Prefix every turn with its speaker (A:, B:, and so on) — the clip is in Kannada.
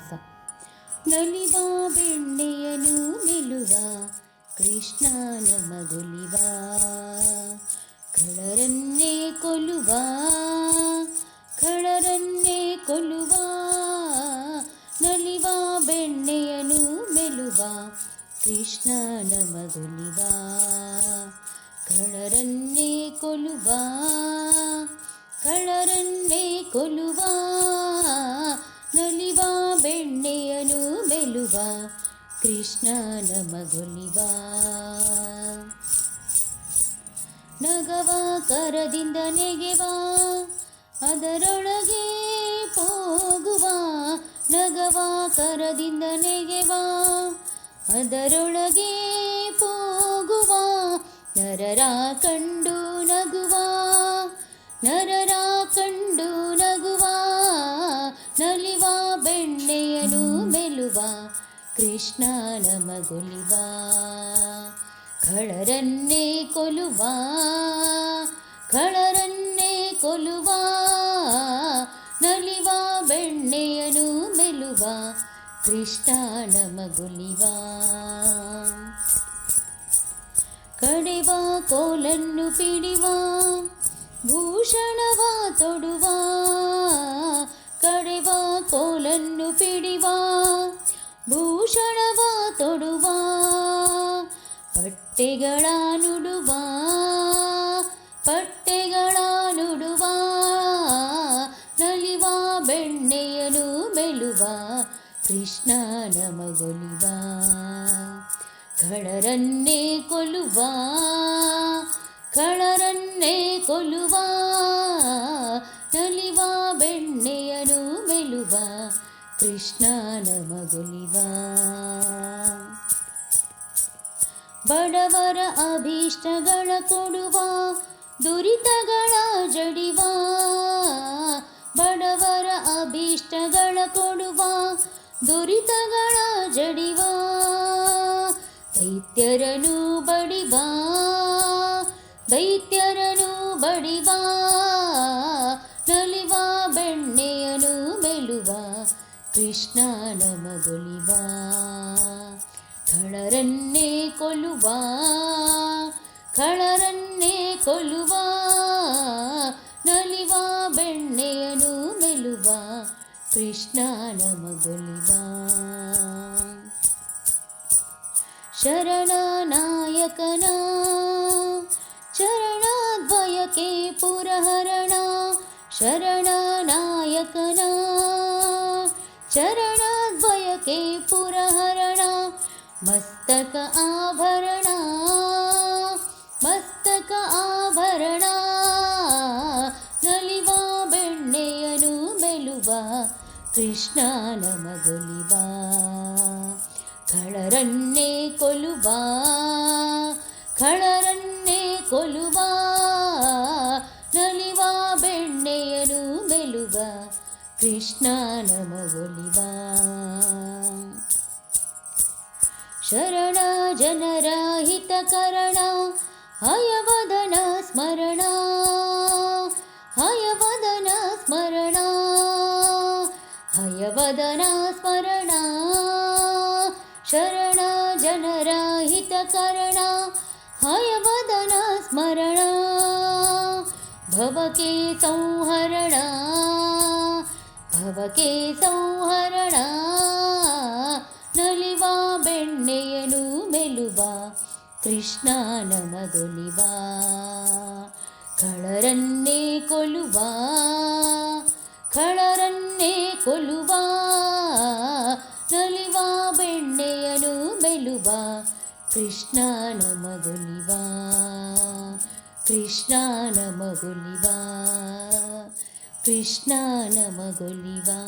A: ಸಮಾಸ ನಲಿವ ಬೆಣ್ಣೆಯನು ನಿಲ್ಲುವ ಕೃಷ್ಣನ ಮಗುಲಿವ ಖಳರನ್ನೇ ಕೊಲ್ಲುವ ಖಳರನ್ನೇ ಕೊಲ್ಲುವ ನಲಿವ ಬೆಣ್ಣೆಯನು ಮೆಲುವ ಕೃಷ್ಣನ ಮಗುಲಿವ ಖಳರನ್ನೇ ಕೊಲ್ಲುವ ಖಳರನ್ನೇ ಕೊಲ್ಲುವ ನಲಿವ ಬೆಣ್ಣೆಯನು ಮೆಲುವ ಕೃಷ್ಣನ ಮಗುಲಿವ. ನಗವ ಕರದಿಂದ ನೆಗೆವ, ಅದರೊಳಗೆ ಹೋಗುವ ನಗವ ಕರದಿಂದ ನೆಗೆವ, ಅದರೊಳಗೆ ಹೋಗುವ ನರರ ಕಂಡು ನಗುವ, ನರರ ಕಂಡು ಕೃಷ್ಣನ ಮಗುಲಿವ ಖಳರನ್ನೇ ಕೊಲುವ ಖಳರನ್ನೇ ಕೊಲುವ ನಲಿವ ಬೆಣ್ಣೆಯನು ಮೆಲುವ ಕೃಷ್ಣನ ಮಗುಲಿವ ಕಡೆವ ಕೋಲನ್ನು ಪಿಡಿವ ಭೂಷಣವ ತೊಡುವ ಕಡೆವ ಕೋಲನ್ನು ಪಿಡಿವ ಭೂಷಣವ ತೊಡುವ, ಪಟ್ಟೆಗಳ ನುಡುವ ಪಟ್ಟೆಗಳ ನುಡುವ, ನಲಿವ ಬೆಣ್ಣೆಯನು ಮೆಲುವ, ಕೃಷ್ಣ ನಮಗೊಲಿವ, ಕಳರನ್ನೇ ಕೊಲ್ಲುವ ಕಳರನ್ನೇ ಕೊಲ್ಲುವ, ನಲಿವ ಬೆಣ್ಣೆಯನು ಮೆಲುವ ಕೃಷ್ಣನ ಮಗುಲಿವ ಬಡವರ ಅಭೀಷ್ಟಗಳ ಕೊಡುವ, ದುರಿತಗಳ ಜಡಿವ. ಬಡವರ ಅಭೀಷ್ಟಗಳ ಕೊಡುವ, ದುರಿತಗಳ ಜಡಿವ. ದೈತ್ಯರನು ಬಡಿವ ದೈತ್ಯರನು ಬಡಿವ. ನಲಿವಾ ಕೃಷ್ಣನ ಮಗುಲಿವ ಖಳರನ್ನೇ ಕೊಲ್ಲುವ ಖಳರನ್ನೇ ಕೊಲ್ಲುವ ನಲಿವ ಬೆಣ್ಣೆಯನು ಮೆಲುವ ಕೃಷ್ಣನ ಮಗುಲಿವ ಶರಣನಾಯಕನ ಚರಣದ್ವಯಕ್ಕೆ ಪುರಹರಣ ಶರಣನಾಯಕನ ಚರಣದ್ವಯಕ್ಕೆ ಪುರಹರಣ ಮಸ್ತಕ ಆಭರಣ ಮಸ್ತಕ ಆಭರಣ. ನಲಿವ ಬೆಣ್ಣೆಯನು ಮೆಲುವ ಕೃಷ್ಣನ ಮಗುಲಿವ ಖಳರನ್ನೇ ಕೊಲುವ ಖಳರನ್ನೇ ಕೃಷ್ಣನ ಮಗುಲಿವ ಶರಣ ಜನರ ಹಿತಕರಣ ಹಯವದನ ಸ್ಮರಣ ಹಯವದನ ಸ್ಮರಣ ಹಯವದನ ಸ್ಮರಣ ಶರಣ ಜನರ ಹಿತಕರಣ ಹಯವದನ ಸ್ಮರಣ ಭವಕೆ ಸಂಹರಣ ಭವಕೆ ಸಂಹರಣ ನಲಿವ ಬೆಣ್ಣೆಯನು ಮೆಲುವ, ಕೃಷ್ಣ ನಮಗೊಲಿವ. ಖಳರನ್ನೇ ಕೊಲುವ ಖಳರನ್ನೇ ಕೊಲುವ ನಲಿವ ಬೆಣ್ಣೆಯನು ಮೆಲುವ, ಕೃಷ್ಣ ನಮಗೊಲಿವ. ಕೃಷ್ಣ ಮಗುಲಿವ ಕೃಷ್ಣ ನಮಗೊಲಿವಾ